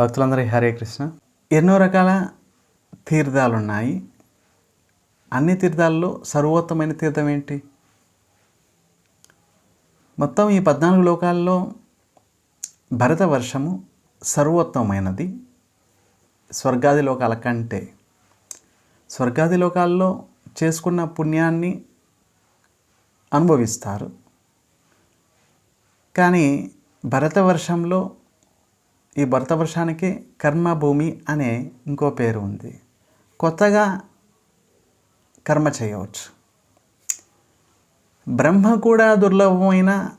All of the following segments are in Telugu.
భక్తులందరి హరే కృష్ణ. ఎన్నో రకాల తీర్థాలు ఉన్నాయి అన్ని తీర్థాల్లో సర్వోత్తమైన తీర్థం ఏంటి? మొత్తం ఈ పద్నాలుగు లోకాల్లో భరత వర్షము సర్వోత్తమైనది. స్వర్గాది లోకాల కంటే స్వర్గాది లోకాల్లో చేసుకున్న పుణ్యాన్ని అనుభవిస్తారు. కానీ భరతవర్షంలో ఈ భరతవర్షానికి కర్మభూమి అనే ఇంకో పేరు ఉంది. కొత్తగా కర్మ చేయవచ్చు. బ్రహ్మ కూడా దుర్లభమైన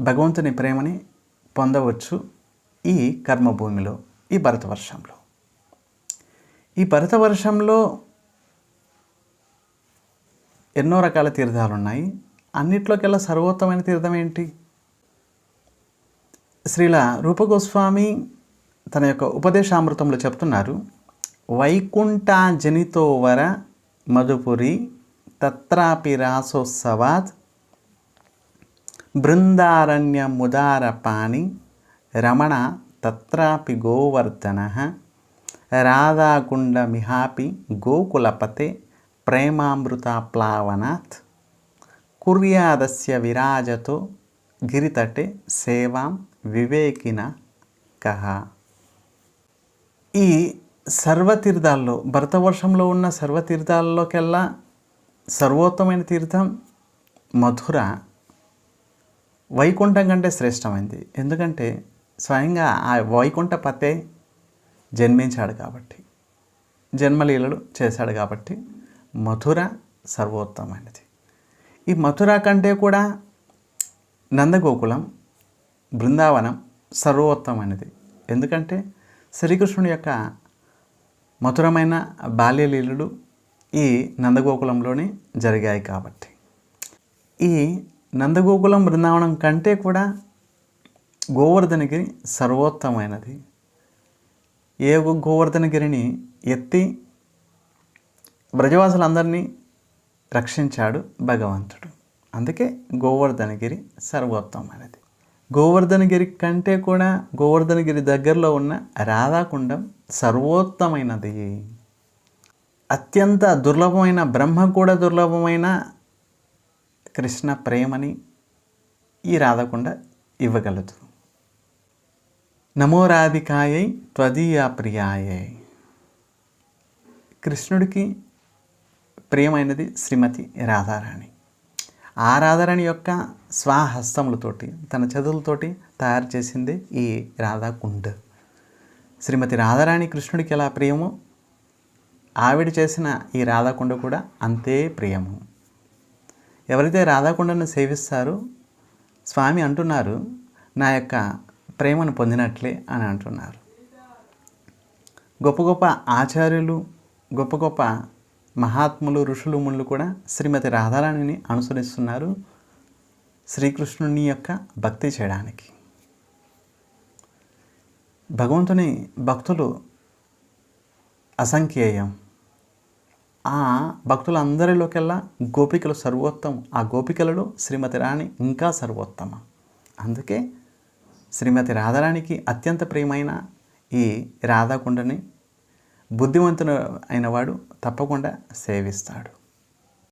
భగవంతుని ప్రేమని పొందవచ్చు ఈ కర్మభూమిలో ఈ భరతవర్షంలో ఈ భరతవర్షంలో ఎన్నో రకాల తీర్థాలు ఉన్నాయి అన్నిట్లోకెల్లా సర్వోత్తమైన తీర్థం ఏంటి? శ్రీల రూపగోస్వామి తన యొక్క ఉపదేశామృతంలో చెప్తున్నారు వైకుంఠాజనితో వర మధుపురి తత్రాపి రాసోత్సవాత్ బృందారణ్య ముదారపాణి రమణ తత్రాపి గోవర్ధన రాధాకుండ మిహాపి గోకులపతే ప్రేమామృతాప్లావనాత్ కుర్యాదస్య విరాజతో గిరితటే సేవాం వివేకిన కహ ఈ సర్వతీర్థాల్లో భరతవర్షంలో ఉన్న సర్వతీర్థాల్లోకెల్లా సర్వోత్తమైన తీర్థం మధుర. వైకుంఠం కంటే శ్రేష్టమైంది. ఎందుకంటే స్వయంగా ఆ వైకుంఠ పతే జన్మించాడు కాబట్టి జన్మలీలలు చేశాడు కాబట్టి మధుర సర్వోత్తమైనది. ఈ మథుర కంటే కూడా నందగోకులం బృందావనం సర్వోత్తమైనది. ఎందుకంటే శ్రీకృష్ణుని యొక్క మధురమైన బాల్యలీలలు ఈ నందగోకులంలోనే జరిగాయి కాబట్టి. ఈ నందగోకులం బృందావనం కంటే కూడా గోవర్ధనగిరి సర్వోత్తమైనది. ఏ గోవర్ధనగిరిని ఎత్తి బ్రజవాసులందరినీ రక్షించాడు భగవంతుడు. అందుకే గోవర్ధనగిరి సర్వోత్తమైనది. గోవర్ధనగిరి కంటే కూడా గోవర్ధనగిరి దగ్గరలో ఉన్న రాధాకుండం సర్వోత్తమైనది. అత్యంత దుర్లభమైన బ్రహ్మ కూడా దుర్లభమైన కృష్ణ ప్రేమని ఈ రాధకుండ ఇవ్వగలదు. నమో రాధికాయై త్వదీయ ప్రియాయై. కృష్ణుడికి ప్రియమైనది శ్రీమతి రాధారాణి. ఆ రాధారాణి యొక్క స్వాహస్తములతోటి తన చదువులతోటి తయారు చేసింది ఈ రాధాకుండ్. శ్రీమతి రాధారాణి కృష్ణుడికి ఎలా ప్రియమో ఆవిడ చేసిన ఈ రాధాకుండ కూడా అంతే ప్రియము. ఎవరైతే రాధాకుండను సేవిస్తారో స్వామి అంటున్నారు నా యొక్క ప్రేమను పొందినట్లే అని అంటున్నారు. గొప్ప గొప్ప ఆచార్యులు గొప్ప గొప్ప మహాత్ములు ఋషులు ముళ్ళు కూడా శ్రీమతి రాధారాణిని అనుసరిస్తున్నారు శ్రీకృష్ణుని యొక్క భక్తి చేయడానికి. భగవంతుని భక్తులు అసంఖ్యేయం. ఆ భక్తులందరిలోకెల్లా గోపికలు సర్వోత్తమం. ఆ గోపికలలో శ్రీమతి రాణి ఇంకా సర్వోత్తమం. అందుకే శ్రీమతి రాధారాణికి అత్యంత ప్రియమైన ఈ రాధాకుండని బుద్ధివంతుడు అయినవాడు తప్పకుండా సేవిస్తాడు.